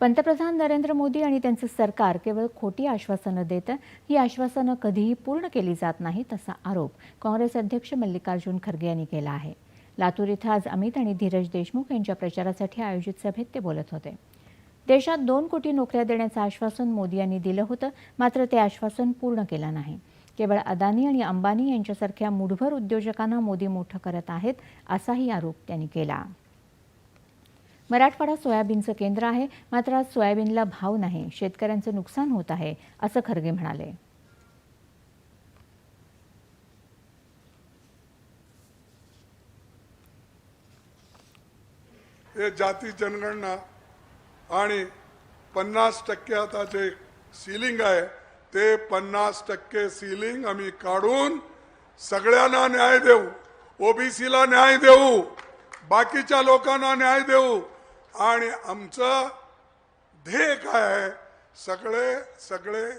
पंतप्रधान नरेंद्र मोदी आणि त्यांचं सरकार केवळ खोटी आश्वासनं देतं ही आश्वासनं कधीही पूर्ण केली जात नाहीत असा आरोप काँग्रेस अध्यक्ष मल्लिकार्जुन खरगे यांनी केला आहे. लातूर इथं आज अमित आणि धीरज देशमुख यांच्या प्रचारासाठी आयोजित सभेत ते बोलत होते. देशात दोन कोटी नोकऱ्या देण्याचं आश्वासन मोदी यांनी दिलं होतं मात्र ते आश्वासन पूर्ण केलं नाही. केवळ अदानी आणि अंबानी यांच्यासारख्या मुठभर उद्योजकांना मोदी मोठं करत आहेत असाही आरोप त्यांनी केला. मराठवाडा सोयाबीनचं केंद्र आहे मात्र आज सोयाबीनला भाव नाही. शेतकऱ्यांचं नुकसान होत आहे असं खरगे म्हणाले. हे जाती जनगणना आणि पन्नास टक्के आता जे सिलिंग आहे ते पन्नास टक्के सिलिंग आम्ही काढून सगळ्यांना न्याय देऊ. ओबीसीला न्याय देऊ. बाकीच्या लोकांना न्याय देऊ. आणि आमचं ध्येय काय आहे? सगळे सगळे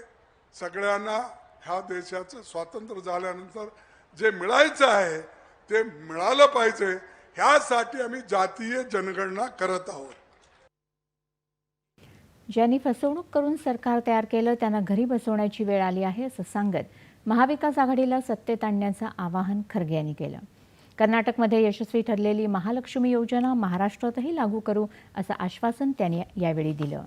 सगळ्यांना ह्या देशाचं स्वातंत्र्य झाल्यानंतर जे मिळायचं आहे ते मिळालं पाहिजे. ह्यासाठी आम्ही जातीय जनगणना करत आहोत. ज्यांनी फसवणूक करून सरकार तयार केलं त्यांना घरी बसवण्याची वेळ आली आहे असं सांगत महाविकास आघाडीला सत्तेत आणण्याचं आवाहन खरगे यांनी केलं. कर्नाटकमध्ये यशस्वी ठरलेली महालक्ष्मी योजना महाराष्ट्रातही लागू करू असं आश्वासन त्यांनी यावेळी दिलं.